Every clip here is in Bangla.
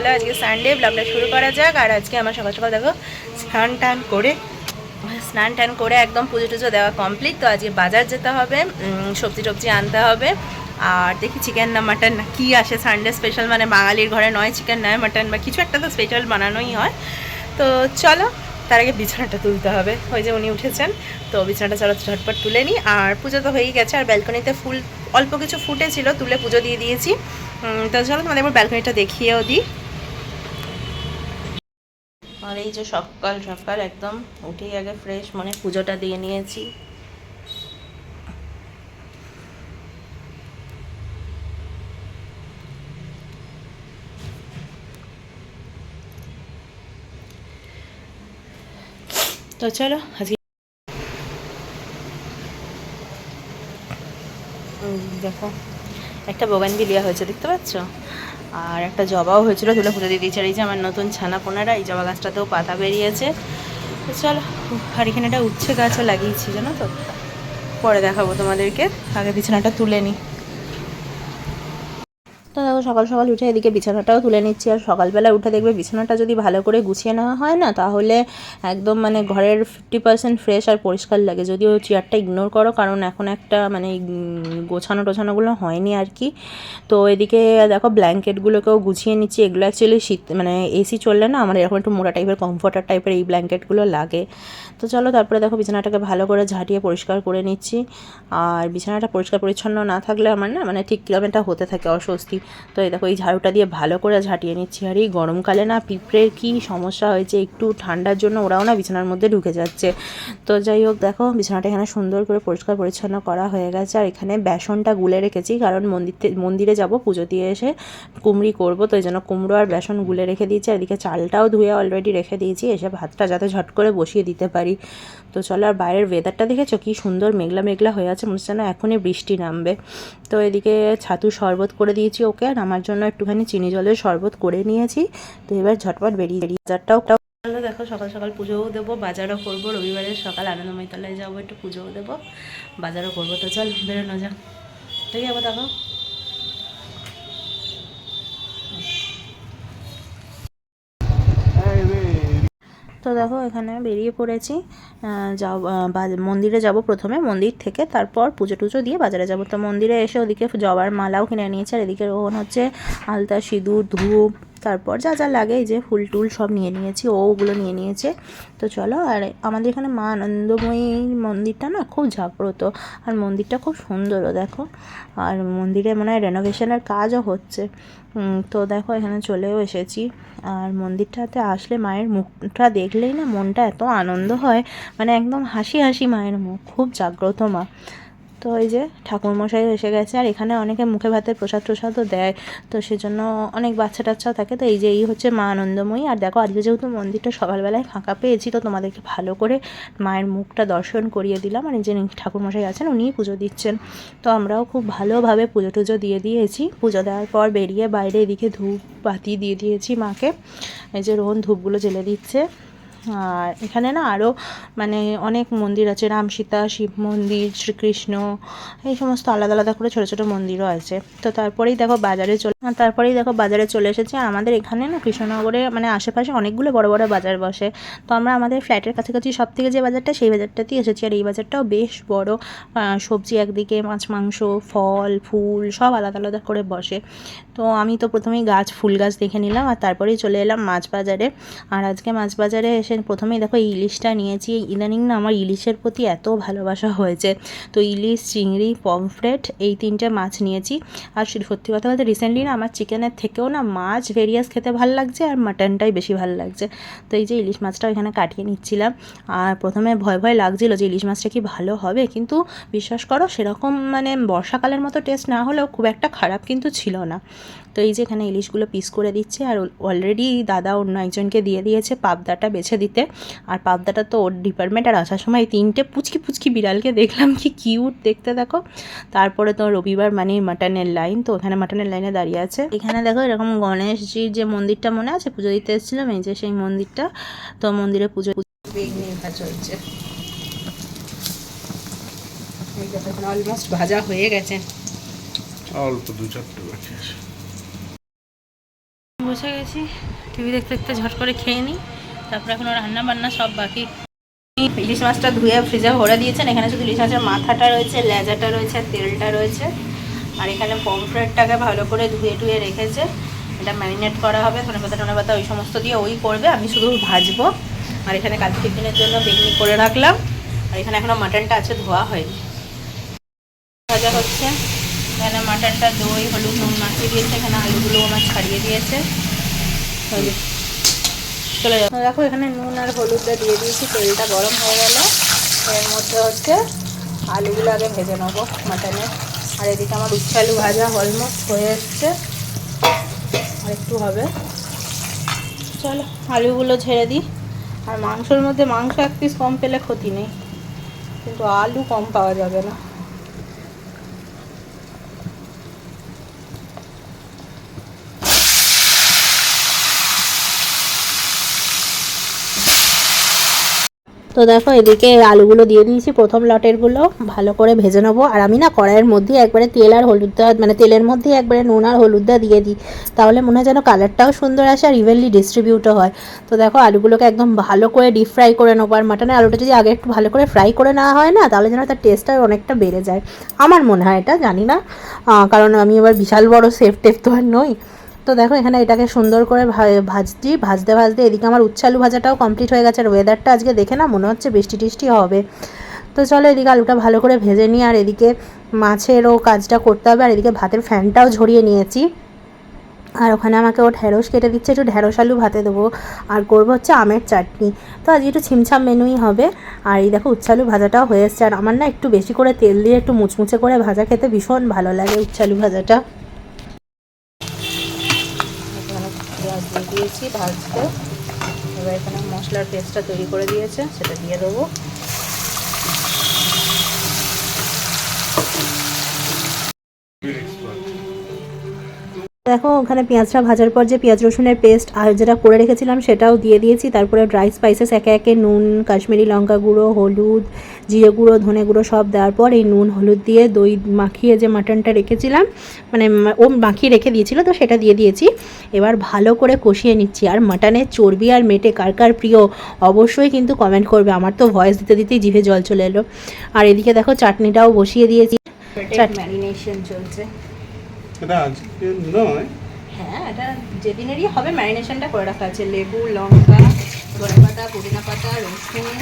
চলো আজকে সানডে ব্লগটা শুরু করা যাক। আর আজকে আমার সকাল সকাল দেখো, স্নান টান করে, স্নান টান করে একদম পুজো টুজো দেওয়া কমপ্লিট তো আজকে বাজার যেতে হবে সবজি টবজি আনতে হবে। আর দেখি চিকেন না মাটন না কী আসে সানডে স্পেশাল মানে বাঙালির ঘরে নয় চিকেন নয় মাটন বা কিছু একটা তো স্পেশাল বানানোই হয়। তো চলো, তার আগে বিছানাটা তুলতে হবে। ওই যে উনি উঠেছেন, তো বিছানাটা চলো ঝটপট তুলে নিই। আর পুজো তো হয়েই গেছে, আর ব্যালকনিতে ফুল, অল্প কিছু ফুটেছিল, তুলে পুজো দিয়ে দিয়েছি। তো চলো তোমাদের একবার ব্যালকনিটা দেখিয়েও দিই। আর এই যে সকাল সকাল একদম উঠেই আগে ফ্রেশ মনে পুজোটা দিয়ে নিয়েছি। তো চলো দেখো, একটা বোগান বিলিয়া হয়েছে, দেখতে পাচ্ছ? আর একটা জবাও হয়েছিল, তুলে পুজো দিয়ে দিয়েছে। এই যে আমার নতুন ছানা পোনারা, এই জবা গাছটাতেও পাতা বেরিয়েছে। তো চল আর এখানে একটা উচ্ছে গাছও লাগিয়েছি, জানো তো? পরে দেখাবো তোমাদেরকে। আগে বিছানাটা তুলে নিই তো দেখো সকাল সকাল উঠে এদিকে বিছানাটাও তুলে নিচ্ছি। আর সকালবেলা উঠে দেখবে বিছানাটা যদি ভালো করে গুছিয়ে নেওয়া হয় না, তাহলে একদম মানে ঘরের ফিফটি পার্সেন্ট ফ্রেশ আর পরিষ্কার লাগে। যদিও চেয়ারটা ইগনোর করো, কারণ এখন একটা মানে গোছানো টোছানোগুলো হয়নি আর কি। তো এদিকে দেখো ব্ল্যাঙ্কেটগুলোকেও গুছিয়ে নিচ্ছি। এগুলো অ্যাকচুয়ালি শীত মানে এসি চললে না আমার এরকম একটু মোটা টাইপের কমফোর্টার টাইপের এই ব্ল্যাঙ্কেটগুলো লাগে। তো চলো, তারপরে দেখো বিছানাটাকে ভালো করে ঝাঁটিয়ে পরিষ্কার করে নিচ্ছি। আর বিছানাটা পরিষ্কার পরিচ্ছন্ন না থাকলে আমার না মানে ঠিক কীরকম একটা হতে থাকে, অস্বস্তি। তো এই দেখো, এই ঝাড়ুটা দিয়ে ভালো করে ঝাঁটিয়ে নিচ্ছি। আর এই গরমকালে না, পিঁপড়ের কী সমস্যা হয়েছে, একটু ঠান্ডার জন্য ওরাও না বিছানার মধ্যে ঢুকে যাচ্ছে। তো যাই হোক, দেখো, বিছানাটা এখানে সুন্দর করে পরিষ্কার পরিচ্ছন্ন করা হয়ে গেছে। আর এখানে বেসনটা গুলে রেখেছি, কারণ মন্দিরতে, মন্দিরে যাব, পুজো দিয়ে এসে কুমড়ি করব, তো এই জন্য কুমড়ো আর বেসন গুলে রেখে দিয়েছি। আর এদিকে চালটাও ধুয়ে অলরেডি রেখে দিয়েছি, এসে ভাতটা যাতে ঝট করে বসিয়ে দিতে পারি। তো চলো, আর বাইরের ওয়েদারটা দেখেছ? কি সুন্দর মেঘলা মেঘলা হয়ে আছে, মনে হচ্ছে না এখনই বৃষ্টি নামবে। তো এদিকে ছাতু শরবত করে দিয়েছি ওকে আর আমার জন্য একটুখানি চিনি জলের শরবত করে নিয়েছি। তো এবার ঝটপট বেরিয়ে বাজারটাও দেখো সকাল সকাল পুজোও দেবো, বাজারও করব, রবিবারের সকাল আনন্দময়তলায় যাব, একটু পুজোও দেবো, বাজারও করব। তো চল, বেরোনো যাক। ঠিক আছে দেখো। তো দেখো, এখানে বেরিয়ে পড়েছি। যাও মন্দিরে যাব প্রথমে, মন্দির থেকে। তারপর পুজো টুজো দিয়ে বাজারে যাব। তো মন্দিরে এসে ওদিকে জবার মালাও কিনে নিয়েছে। আর এদিকে রোহন হচ্ছে আলতা, সিঁদুর, ধূপ তারপর যা যা লাগে, এই যে ফুল টুল সব নিয়ে নিয়েছি, ও ওগুলো নিয়ে নিয়েছে। তো চলো, আর আমাদের এখানে মা আনন্দময়ী মন্দিরটা না খুব জাগ্রত, আর মন্দিরটা খুব সুন্দরও, দেখো। আর মন্দিরে মনে হয় রেনোভেশনের কাজও হচ্ছে। তো দেখো, এখানে চলেও এসেছি। আর মন্দিরটাতে আসলে মায়ের মুখটা দেখলেই না মনটা এত আনন্দ হয় মানে একদম হাসি হাসি মায়ের মুখ, খুব জাগ্রত মা। তো এই যে ঠাকুরমশাই এসে গেছে আর এখানে অনেকে মুখে ভাতের প্রসাদ প্রসাদও দেয়। তো সেজন্য অনেক বাচ্চা টাচ্চাও থাকে। তো এই যে এই হচ্ছে মা আনন্দময়ী। আর দেখো, আজকে যেহেতু মন্দিরটা সকালবেলায় ফাঁকা পেয়েছি, তো তোমাদেরকে ভালো করে মায়ের মুখটা দর্শন করিয়ে দিলাম। আর যে ঠাকুরমশাই আছেন, উনিই পুজো দিচ্ছেন। তো আমরাও খুব ভালোভাবে পুজো টুজো দিয়ে দিয়েছি। পুজো দেওয়ার পর বেরিয়ে বাইরে এদিকে ধূপ বাতি দিয়ে দিয়েছি মাকে। এই যে রোহন ধূপগুলো জ্বেলে দিচ্ছে। আর এখানে না আরও মানে অনেক মন্দির আছে, রাম সীতা, শিব মন্দির, শ্রীকৃষ্ণ, এই সমস্ত আলাদা আলাদা করে ছোটো ছোটো মন্দিরও আছে। তো তারপরেই দেখো বাজারে চলে তারপরেই দেখো বাজারে চলে এসেছে। আমাদের এখানে না কৃষ্ণনগরে মানে আশেপাশে অনেকগুলো বড় বড় বাজার বসে। তো আমরা আমাদের ফ্ল্যাটের কাছাকাছি সব থেকে যে বাজারটা, সেই বাজারটাতেই এসেছি। আর এই বাজারটাও বেশ বড়। সবজি একদিকে, মাছ, মাংস, ফল, ফুল সব আলাদা আলাদা করে বসে। তো আমি তো প্রথমেই গাছ, ফুল গাছ দেখে নিলাম। আর তারপরেই চলে এলাম মাছ বাজারে। আর আজকে মাছ বাজারে এসে প্রথমেই দেখো এই ইলিশটা নিয়েছি। ইদানিং না আমার ইলিশের প্রতি এত ভালোবাসা হয়েছে। তো ইলিশ, চিংড়ি, পমফ্রেট এই তিনটে মাছ নিয়েছি। আর সত্যি কথা বলতে রিসেন্টলি না আমার চিকেনের থেকেও না মাছ ভেরিয়াস খেতে ভালো লাগছে আর মাটনটাই বেশি ভালো লাগছে। তো এই যে ইলিশ মাছটা এখানে কাটিয়ে নিচ্ছিলাম। আর প্রথমে ভয় ভয় লাগছিল যে ইলিশ মাছটা কি ভালো হবে। কিন্তু বিশ্বাস করো সেরকম মানে বর্ষাকালের মতো টেস্ট না হলেও খুব একটা খারাপ কিন্তু ছিল না। তো এই যে এখানে ইলিশগুলো পিস করে দিচ্ছে আর অলরেডি দাদা অন্য একজনকে দিয়ে দিয়েছে পাবদাটা বেছে দিতে। আর পাবদাটা তো ওর ডিপার্টমেন্ট আর আসার সময় তিনটে পুচকি পুচকি বিড়ালকে দেখলাম কি কিউট দেখতে দেখো। তারপরে তো রবিবার মানে মাটনের লাইন তো ওখানে মাটনের লাইনে দাঁড়িয়ে আছে। এখানে দেখো এরকম গণেশজির যে মন্দিরটা মনে আছে পুজো দিতে এসেছিলাম এই যে সেই মন্দিরটা তো মন্দিরে পুজো চলছে। অলমোস্ট ভাজা হয়ে গেছে। অল্প দু চারটে বাকি আছে। বসে গেছি। টিভি দেখতে দেখতে ঝট করে খেয়ে নিই। তারপরে এখনও রান্না বান্না সব বাকি। ইলিশ মাছটা ধুয়ে ফ্রিজে ভরে দিয়েছেন। এখানে শুধু ইলিশ মাছের মাথাটা রয়েছে, লেজাটা রয়েছে তেলটা রয়েছে। আর এখানে পমফ্রেটটাকে ভালো করে ধুয়ে টুয়ে রেখেছে। এটা ম্যারিনেট করা হবে। ধনে পাতা, টনে পাতা, ওই সমস্ত দিয়ে ওই করবে। আমি শুধু ভাজবো। আর এখানে কাল টিফিনের জন্য বেগনি করে রাখলাম। আর এখানে এখনও মাটনটা আছে, ধোয়া হয়নি ভাজা হচ্ছে মাটনটা দই, হলুদ, নুন মাখিয়ে দিয়েছে, এখানে আলুগুলো আমার ছাড়িয়ে দিয়েছে। চলে যাও। দেখো, এখানে নুন আর হলুদটা দিয়ে দিয়েছি, তেলটা গরম হয়ে গেল। এর মধ্যে হচ্ছে আলুগুলো আগে ভেজে নেব মাটনে। আর এদিকে আমার উচ্ছে আলু ভাজা অলমোস্ট হয়ে এসছে। আর একটু হবে। চলো, আলুগুলো ছেড়ে দিই। আর মাংসর মধ্যে মাংস এক পিস কম পেলে ক্ষতি নেই। কিন্তু আলু কম পাওয়া যাবে না। তো দেখো, এদিকে আলুগুলো দিয়ে দিয়েছি। প্রথম লটেরগুলো ভালো করে ভেজে নেব। আর আমি না কড়াইয়ের মধ্যে একবারে তেল আর হলুদ দেওয়া মানে তেলের মধ্যে একবারে নুন আর হলুদ দেওয়া দিয়ে দিই। তাহলে মনে হয় যেন কালারটাও সুন্দর আসে আর ইভেনলি ডিস্ট্রিবিউটও হয়। তো দেখো, আলুগুলোকে একদম ভালো করে ডিপ ফ্রাই করে নেব। আর মাটনের আলুটা যদি আগে একটু ভালো করে ফ্রাই করে নেওয়া হয় না, তাহলে যেন তার টেস্টটা অনেকটা বেড়ে যায়। আমার মনে হয় এটা, জানি না। কারণ আমি এবার বিশাল বড় সেফ টেফ তো আর নই। তো দেখো, এখানে এটাকে সুন্দর করে ভাজছি, ভাজতে ভাজতে এদিকে আমার উচ্ছে আলু ভাজাটাও কমপ্লিট হয়ে গেছে। আর ওয়েদারটা আজকে দেখে না মনে হচ্ছে বৃষ্টি টিষ্টি হবে। তো চলো এদিকে আলুটা ভালো করে ভেজে নিই, আর এদিকে মাছেরও কাজটা করতে হবে, আর এদিকে ভাতের ফ্যানটাও ঝরিয়ে নিয়েছি। আর ওখানে আমাকে ও ঢ্যাঁড়স কেটে দিচ্ছে, একটু ঢ্যাঁড়স আলু ভাতে দেবো। আর করব হচ্ছে আমের চাটনি। তো আজকে একটু ছিমছাম মেনুই হবে। আর এই দেখো, উচ্ছালু ভাজাটাও হয়ে এসছে। আর আমার না একটু বেশি করে তেল দিয়ে একটু মুচমুচে করে ভাজা খেতে ভীষণ ভালো লাগে উচ্ছালু ভাজাটা। দিয়েছি ভাজতে। এবার এখানে মশলার পেস্টটা তৈরি করে দিয়েছে সেটা দিয়ে দেবো। দেখো ওখানে পেঁয়াজটা ভাজার পর যে পেঁয়াজ রসুনের পেস্ট আর যেটা করে রেখেছিলাম সেটাও দিয়ে দিয়েছি। তারপরে ড্রাই স্পাইসেস একে একে নুন কাশ্মীরি লঙ্কা গুঁড়ো হলুদ জিরে গুঁড়ো ধনে গুঁড়ো সব দেওয়ার পর এই নুন হলুদ দিয়ে দই মাখিয়ে যে মাটনটা রেখেছিলাম মানে ও মাখিয়ে রেখে দিয়েছিল তো সেটা দিয়ে দিয়েছি। এবার ভালো করে কষিয়ে নিচ্ছি। আর মাটনের চর্বি আর মেটে কার কার প্রিয় অবশ্যই কিন্তু কমেন্ট করবে। আমার তো ভয়েস দিতে দিতেই জিভে জল চলে এলো। আর এদিকে দেখো চাটনিটাও বসিয়ে দিয়েছি। ম্যারিনেশন চলছে। এটা আজকে নয়। হ্যাঁ এটা যেদিনেরই হবে ম্যারিনেশনটা করে রাখা আছে। লেবু, লঙ্কা ধনে পাতা পুদিনা পাতা রসুন,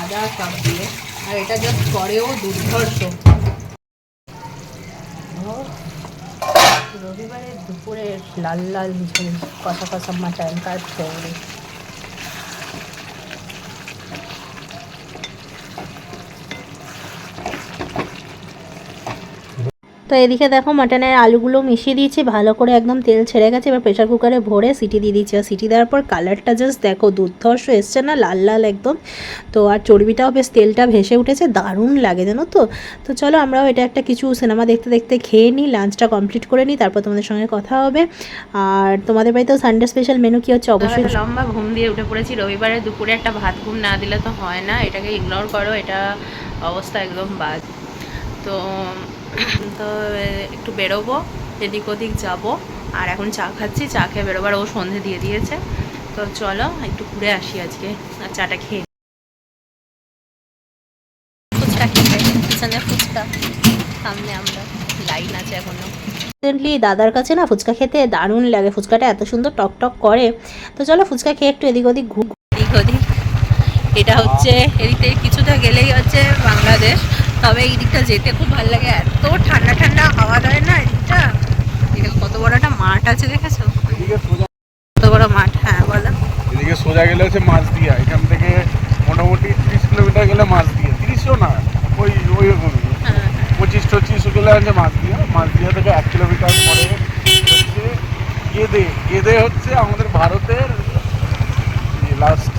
আদা, সব দিয়ে। আর এটা জাস্ট করেও দুর্ধর্ষ। রবিবারে দুপুরে লাল লাল কষা কষা মাটন, কার ফেভারিট তো এদিকে দেখো মাটনের আলুগুলো মিশিয়ে দিয়েছি ভালো করে একদম তেল ছেড়ে গেছে এবার প্রেশার কুকারে ভরে সিটি দিয়ে দিচ্ছি আর সিটি দেওয়ার পর কালারটা জাস্ট দেখো দুর্ধর্ষ এসছে না লাল লাল একদম। তো আর চর্বিটাও বেশ তেলটা ভেসে উঠেছে দারুণ লাগে জানো তো। তো চলো আমরাও এটা একটা কিছু সিনেমা দেখতে দেখতে খেয়ে নিই লাঞ্চটা কমপ্লিট করে নিই তারপর তোমাদের সঙ্গে কথা হবে। আর তোমাদের বাড়িতেও সানডে স্পেশাল মেনু কি হচ্ছে? অবশ্যই লম্বা ঘুম দিয়ে উঠে পড়েছি রবিবারে দুপুরে একটা ভাত ঘুম না দিলে তো হয় না এটাকে ইগনোর করো এটা অবস্থা একদম বাদ তো তো একটু বেরোবো এদিক ওদিক যাব আর এখন চা খাচ্ছি চা খেয়ে বেরোবার ও সন্ধে দিয়ে দিয়েছে। তো চলো একটু ঘুরে আসি আজকে আর চাটা খেয়ে ফুচকা খেতে পিছনে ফুচকা সামনে আমরা লাইন আছে এখনও। রিসেন্টলি দাদার কাছে না ফুচকা খেতে দারুণ লাগে ফুচকাটা এত সুন্দর টক টক করে। তো চলো ফুচকা খেয়ে একটু এদিক ওদিক ঘুর এদিক ওদিক এটা হচ্ছে এদিক থেকে কিছুটা গেলেই হচ্ছে বাংলাদেশ। তবে এই দিকটা যেতে খুব ভালো লাগে। এত ঠান্ডা ঠান্ডা হাওয়া দেয় না এদিকটা এদিকে কত বড় একটা মাঠ আছে দেখেছ? কত বড় মাঠ হ্যাঁ বলো। এদিকে সোজা গেলে হচ্ছে মাছদিয়া। এখান থেকে মোটামুটি তিরিশ কিলোমিটার গেলে মাছদিয়া। তিরিশও না ওই ওই হ্যাঁ। পঁচিশ টচিশ গেলে হচ্ছে মাছদিয়া। মাছদিয়া থেকে এক কিলোমিটার পরে হচ্ছে গেদে। গেদে হচ্ছে আমাদের ভারতের লাস্ট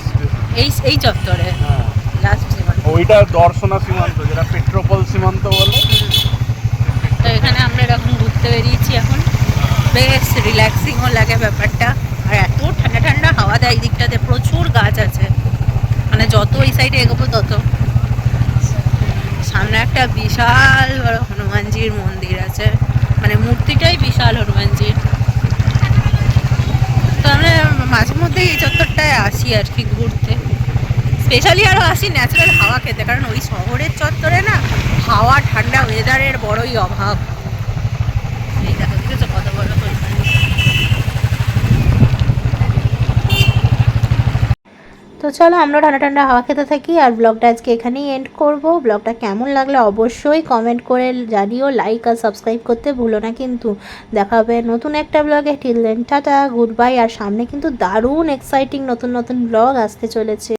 এই এই চত্বরে। হ্যাঁ। লাস্ট ওইটা দর্শনা সীমান্ত, যেটা পেট্রোপল সীমান্ত বলে। তো এখানে আমরা এরকম ঘুরতে বেরিয়েছি এখন। বেশ রিল্যাক্সিংও লাগে ব্যাপারটা। আর এত ঠান্ডা ঠান্ডা হাওয়া দেয় দিকটাতে, প্রচুর গাছ আছে। মানে যত এই সাইডে এগোবো তত। সামনে একটা বিশাল বড় হনুমানজির মন্দির আছে। মানে মূর্তিটাই বিশাল হনুমানজির। তো আমরা মাঝে মধ্যে এই চত্বরটায় আসি আর কি ঘুরতে। স্পেশালি আরও আসি ন্যাচারাল হাওয়া খেতে, কারণ ওই শহরের চত্বরে না হাওয়া, ঠান্ডা ওয়েদারের বড়ই অভাব। তো চলো আমরা ঠান্ডা ঠান্ডা হাওয়া খেতে থাকি, আর ব্লগটা আজকে এখানেই এন্ড করব। ব্লগটা কেমন লাগলে অবশ্যই কমেন্ট করে জানিও লাইক আর সাবস্ক্রাইব করতে ভুলো না কিন্তু। দেখা হবে নতুন একটা ব্লগে till then tata good bye আর সামনে কিন্তু দারুণ এক্সাইটিং নতুন নতুন ব্লগ আসতে চলেছে।